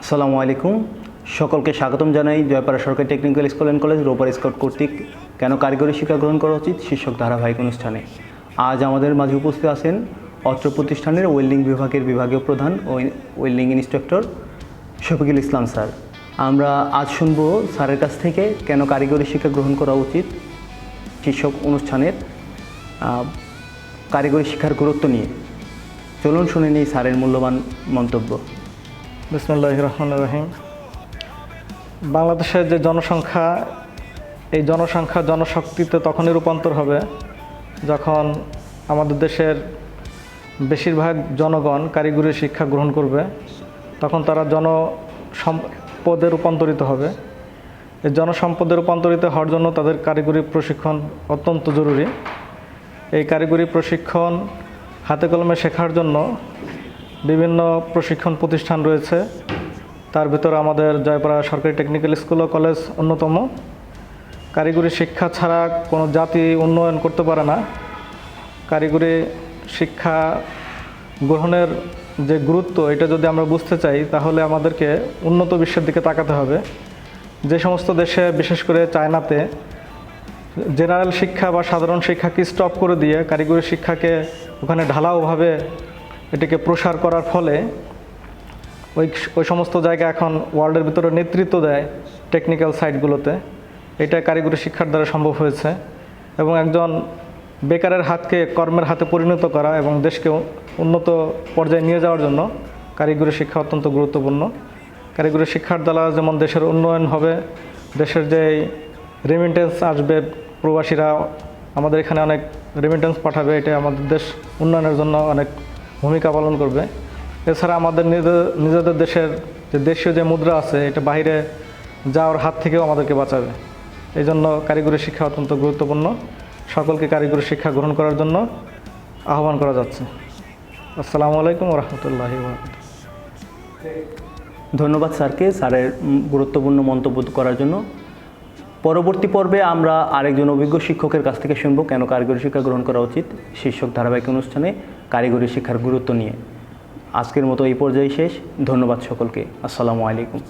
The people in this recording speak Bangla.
আসসালামু আলাইকুম। সকলকে স্বাগতম জানাই জয়পাড়া সরকারি টেকনিক্যাল স্কুল অ্যান্ড কলেজ, রোপার স্কাউট কর্তৃক। কেন কারিগরি শিক্ষা গ্রহণ করা উচিত? শীর্ষক ধারাবাহিক অনুষ্ঠানে। আজ আমাদের মাঝে উপস্থিত আছেন অত্র প্রতিষ্ঠানের ওয়েল্ডিং বিভাগের বিভাগীয় প্রধান ও welding instructor Shafiqul Islam sir. আমরা আজ শুনব স্যারের কাছ থেকে কেন কারিগরি শিক্ষা গ্রহণ করা উচিত? শীর্ষক অনুষ্ঠানের কারিগরি শিক্ষার গুরুত্ব নিয়ে। চলুন শুনে নিই স্যারের মূল্যবান মন্তব্য। বিসমুল্লাহ রহমান রহিম। বাংলাদেশের যে জনসংখ্যা, এই জনসংখ্যা জনশক্তিতে তখনই রূপান্তর হবে যখন আমাদের দেশের বেশিরভাগ জনগণ কারিগরি শিক্ষা গ্রহণ করবে, তখন তারা জন সম্পদে রূপান্তরিত হবে। এই জনসম্পদে রূপান্তরিত হওয়ার জন্য তাদের কারিগরি প্রশিক্ষণ অত্যন্ত জরুরি। এই কারিগরি প্রশিক্ষণ হাতে কলমে শেখার জন্য বিভিন্ন প্রশিক্ষণ প্রতিষ্ঠান রয়েছে। তার ভিতরে আমাদের জয়পাড়া সরকারি টেকনিক্যাল স্কুল ও কলেজ অন্যতম। কারিগরি শিক্ষা ছাড়া কোনো জাতি উন্নয়ন করতে পারে না। কারিগরি শিক্ষা গ্রহণের যে গুরুত্ব, এটা যদি আমরা বুঝতে চাই, তাহলে আমাদেরকে উন্নত বিশ্বের দিকে তাকাতে হবে। যে সমস্ত দেশে, বিশেষ করে চায়নাতে জেনারেল শিক্ষা বা সাধারণ শিক্ষাকে স্টপ করে দিয়ে কারিগরি শিক্ষাকে ওখানে ঢালাওভাবে এটিকে প্রসার করার ফলে ওই ওই সমস্ত জায়গা এখন ওয়ার্ল্ডের ভিতরে নেতৃত্ব দেয় টেকনিক্যাল সাইটগুলোতে এটা কারিগরি শিক্ষার দ্বারা সম্ভব হয়েছে এবং একজন বেকারের হাতকে কর্মের হাতে পরিণত করা এবং দেশকে উন্নত পর্যায়ে নিয়ে যাওয়ার জন্য কারিগরি শিক্ষা অত্যন্ত গুরুত্বপূর্ণ। কারিগরি শিক্ষার দ্বারা যেমন দেশের উন্নয়ন হবে, দেশের যে রেমিটেন্স আসবে, প্রবাসীরা আমাদের এখানে অনেক রেমিটেন্স পাঠাবে, এটা আমাদের দেশ উন্নয়নের জন্য অনেক ভূমিকা পালন করবে। এছাড়া আমাদের নিজেদের দেশের যে দেশীয় যে মুদ্রা আছে, এটা বাইরে যাওয়ার হাত থেকেও আমাদেরকে বাঁচাবে। এই জন্য কারিগরি শিক্ষা অত্যন্ত গুরুত্বপূর্ণ। সকলকে কারিগরি শিক্ষা গ্রহণ করার জন্য আহ্বান করা যাচ্ছে। আসসালামু আলাইকুম রহমতুল্লাহ ধন্যবাদ স্যারকে স্যারের গুরুত্বপূর্ণ মন্তব্য করার জন্য। পরবর্তী পর্বে আমরা আরেকজন অভিজ্ঞ শিক্ষকের কাছ থেকে শুনব কেন কারিগরি শিক্ষা গ্রহণ করা উচিত শীর্ষক ধারাবাহিক অনুষ্ঠানে কারিগরি শিক্ষার গুরুত্ব নিয়ে। আজকের মতো এই পর্যায়ে শেষ। ধন্যবাদ সকলকে। আসসালামু আলাইকুম।